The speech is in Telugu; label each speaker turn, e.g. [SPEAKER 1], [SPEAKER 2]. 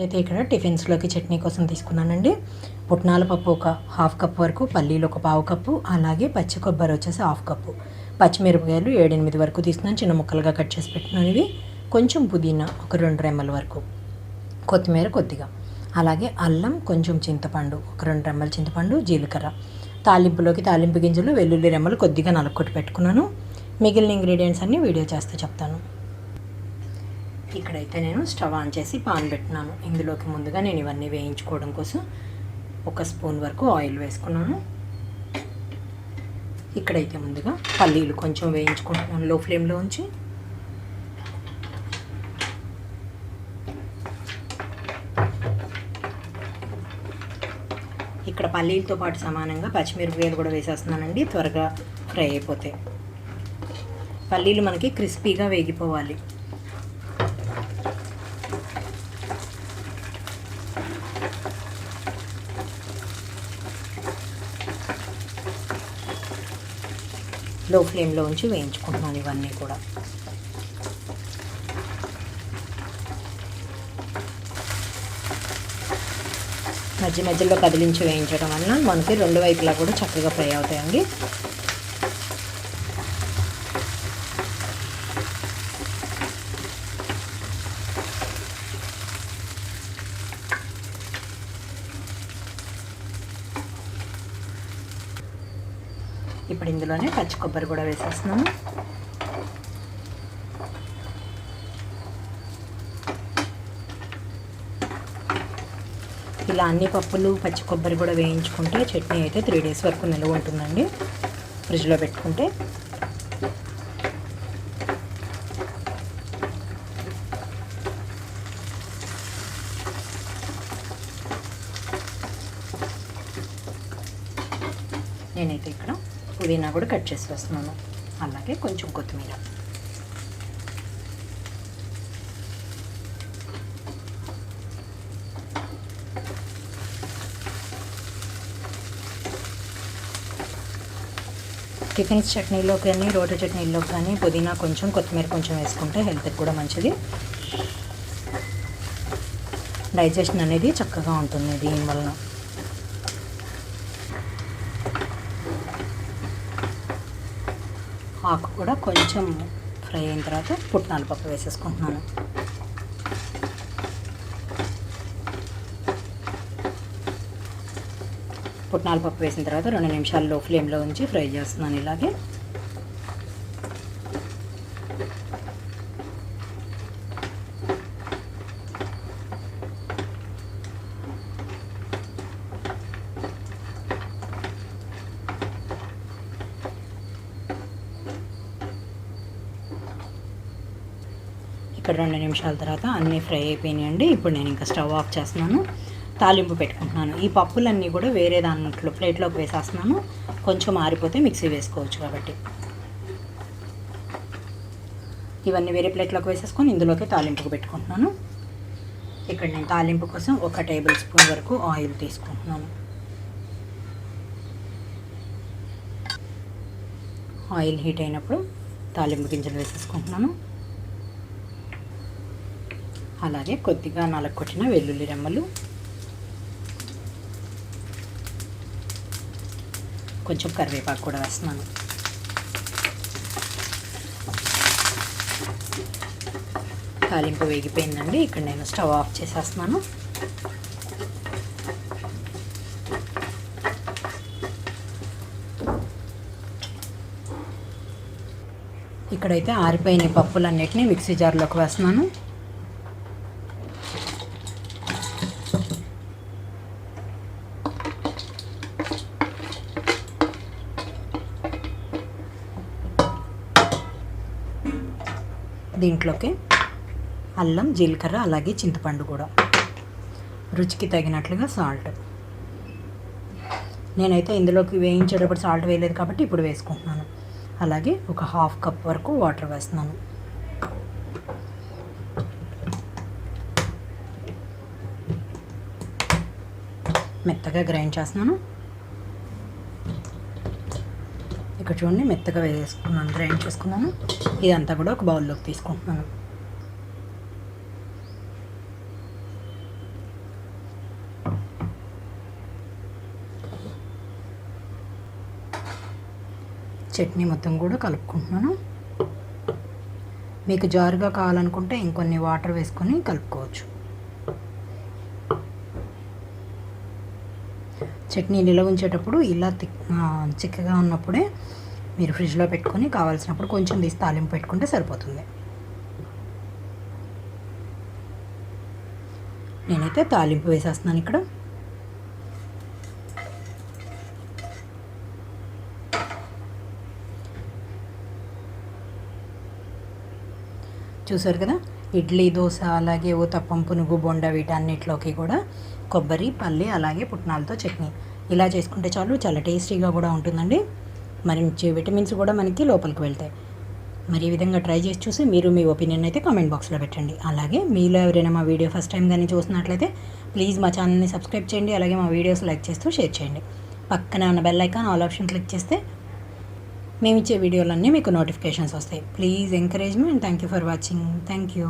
[SPEAKER 1] అయితే ఇక్కడ టిఫిన్స్లోకి చట్నీ కోసం తీసుకున్నానండి. పుట్నాల పప్పు ఒక హాఫ్ కప్ వరకు పల్లీలు ఒక పావు కప్పు అలాగే పచ్చి కొబ్బరి వచ్చేసి హాఫ్ కప్పు. పచ్చిమిరపకాయలు ఏడెనిమిది వరకు తీసుకున్నాను చిన్న ముక్కలుగా కట్ చేసి పెట్టినాను ఇవి. కొంచెం పుదీనా ఒక రెండు రెమ్మల వరకు. కొత్తిమీర కొద్దిగా. అలాగే అల్లం కొంచెం చింతపండు ఒక రెండు రెమ్మల చింతపండు జీలకర్ర. తాలింపులోకి తాలింపు గింజలు వెల్లుల్లి రెమ్మలు కొద్దిగా నలకొట్టి పెట్టుకున్నాను. మిగిలిన ఇంగ్రీడియంట్స్ అన్నీ వీడియో చేస్తే చెప్తాను. ఇక్కడైతే నేను స్టవ్ ఆన్ చేసి పాన్ పెట్టినాను. ఇందులోకి ముందుగా నేను ఇవన్నీ వేయించుకోవడం కోసం ఒక స్పూన్ వరకు ఆయిల్ వేసుకున్నాను. ఇక్కడైతే ముందుగా పల్లీలు కొంచెం వేయించుకుంటున్నాను లో ఫ్లేమ్లో ఉంచి. ఇక్కడ పల్లీలతో పాటు సమానంగా పచ్చిమిరపకాయలు కూడా వేసేస్తున్నానండి. త్వరగా ఫ్రై అయిపోతాయి పల్లీలు మనకి క్రిస్పీగా వేగిపోవాలి. లో ఫ్లేమ్లో ఉంచి వేయించుకుంటున్నాను ఇవన్నీ కూడా. మధ్య మధ్యలో కదిలించి వేయించడం వల్ల మనకి రెండు వైపులా కూడా చక్కగా ఫ్రై అవుతాయండి. ఇప్పుడు ఇందులోనే పచ్చి కొబ్బరి కూడా వేసేస్తున్నాము. ఇలా అన్ని పప్పులు పచ్చి కొబ్బరి కూడా వేయించుకుంటే చట్నీ అయితే త్రీ డేస్ వరకు నిల్వ ఉంటుందండి. ఫ్రిడ్జ్లో పెట్టుకుంటే. నేనైతే ఇక్కడ పుదీనా కూడా కట్ చేసి వేస్తున్నాను. అలాగే కొంచెం కొత్తిమీర. టిఫిన్స్ చట్నీలో కానీ రోటి చట్నీలో కానీ పుదీనా కొంచెం కొత్తిమీర కొంచెం వేసుకుంటే హెల్త్కి కూడా మంచిది. డైజెషన్ అనేది చక్కగా ఉంటుంది దీనివలన. ఆకు కూడా కొంచెం ఫ్రై అయిన తర్వాత పుట్నాల పప్పు వేసేసుకుంటున్నాను. పుట్నాల పప్పు వేసిన తర్వాత రెండు నిమిషాలు లో ఫ్లేమ్లో ఉంచి ఫ్రై చేస్తున్నాను ఇలాగే. ఇక్కడ రెండు నిమిషాల తర్వాత అన్నీ ఫ్రై అయిపోయినాయండి. ఇప్పుడు నేను ఇంకా స్టవ్ ఆఫ్ చేస్తున్నాను. తాలింపు పెట్టుకుంటున్నాను. ఈ పప్పులన్నీ కూడా వేరే దాంట్లో ప్లేట్లోకి వేసేస్తున్నాను. కొంచెం ఆరిపోతే మిక్సీ వేసుకోవచ్చు కాబట్టి. ఇవన్నీ వేరే ప్లేట్లోకి వేసేసుకొని ఇందులోకి తాలింపుకు పెట్టుకుంటున్నాను. ఇక్కడ నేను తాలింపు కోసం ఒక టేబుల్ స్పూన్ వరకు ఆయిల్ తీసుకుంటున్నాను. ఆయిల్ హీట్ అయినప్పుడు తాలింపు గింజలు వేసేసుకుంటున్నాను. అలాగే కొద్దిగా నలగొట్టిన వెల్లుల్లి రెమ్మలు. కొంచెం కరివేపాకు కూడా వేస్తున్నాను. తాలింపు వేగిపోయిందండి. ఇక్కడ నేను స్టవ్ ఆఫ్ చేసేస్తున్నాను. ఇక్కడైతే ఆరిపోయిన పప్పులన్నిటిని మిక్సీ జార్లోకి వేస్తున్నాను. దీంట్లోకి అల్లం జీలకర్ర అలాగే చింతపండు కూడా. రుచికి తగినట్లుగా సాల్ట్. నేనైతే ఇందులోకి వేయించేటప్పుడు సాల్ట్ వేయలేదు కాబట్టి ఇప్పుడు వేసుకుంటున్నాను. అలాగే ఒక హాఫ్ కప్ వరకు వాటర్ వేస్తున్నాను. మెత్తగా గ్రైండ్ చేస్తున్నాను. ఇక్కడ చూడండి మెత్తగా వేసుకున్నాను గ్రైండ్ చేసుకున్నాను. ఇదంతా కూడా ఒక బౌల్లోకి తీసుకుంటున్నాను. చట్నీ మొత్తం కూడా కలుపుకుంటున్నాను. మీకు జారుగా కావాలనుకుంటే ఇంకొన్ని వాటర్ వేసుకొని కలుపుకోవచ్చు. చట్నీ నిల్వ ఉంచేటప్పుడు ఇలా చిక్కగా ఉన్నప్పుడే మీరు ఫ్రిడ్జ్లో పెట్టుకొని కావాల్సినప్పుడు కొంచెం తీసి తాలింపు పెట్టుకుంటే సరిపోతుంది. నేనైతే తాలింపు వేసేస్తున్నాను ఇక్కడ. చూసారు కదా? ఇడ్లీ దోశ అలాగే ఉతప్పం పునుగు బొండ వీటన్నిటిలోకి కూడా కొబ్బరి పల్లి అలాగే పుట్నాలతో చట్నీ. ఇలా చేసుకుంటే చాలు చాలా టేస్టీగా కూడా ఉంటుందండి. మంచి విటమిన్స్ కూడా మనకి లోపలికి వెళ్తాయి. మరి ఈ విధంగా ట్రై చేసి చూసి మీరు మీ ఒపీనియన్ అయితే కామెంట్ బాక్స్లో పెట్టండి. అలాగే మీలో ఎవరైనా మా వీడియో ఫస్ట్ టైం కానీ చూసినట్లయితే ప్లీజ్ మా ఛానల్ని సబ్స్క్రైబ్ చేయండి. అలాగే మా వీడియోస్ లైక్ చేస్తూ షేర్ చేయండి. పక్కన ఉన్న bell icon all option click చేస్తే మేము ఇచ్చే వీడియోలన్నీ మీకు నోటిఫికేషన్స్ వస్తాయి. Please encourage me and thank you for watching thank you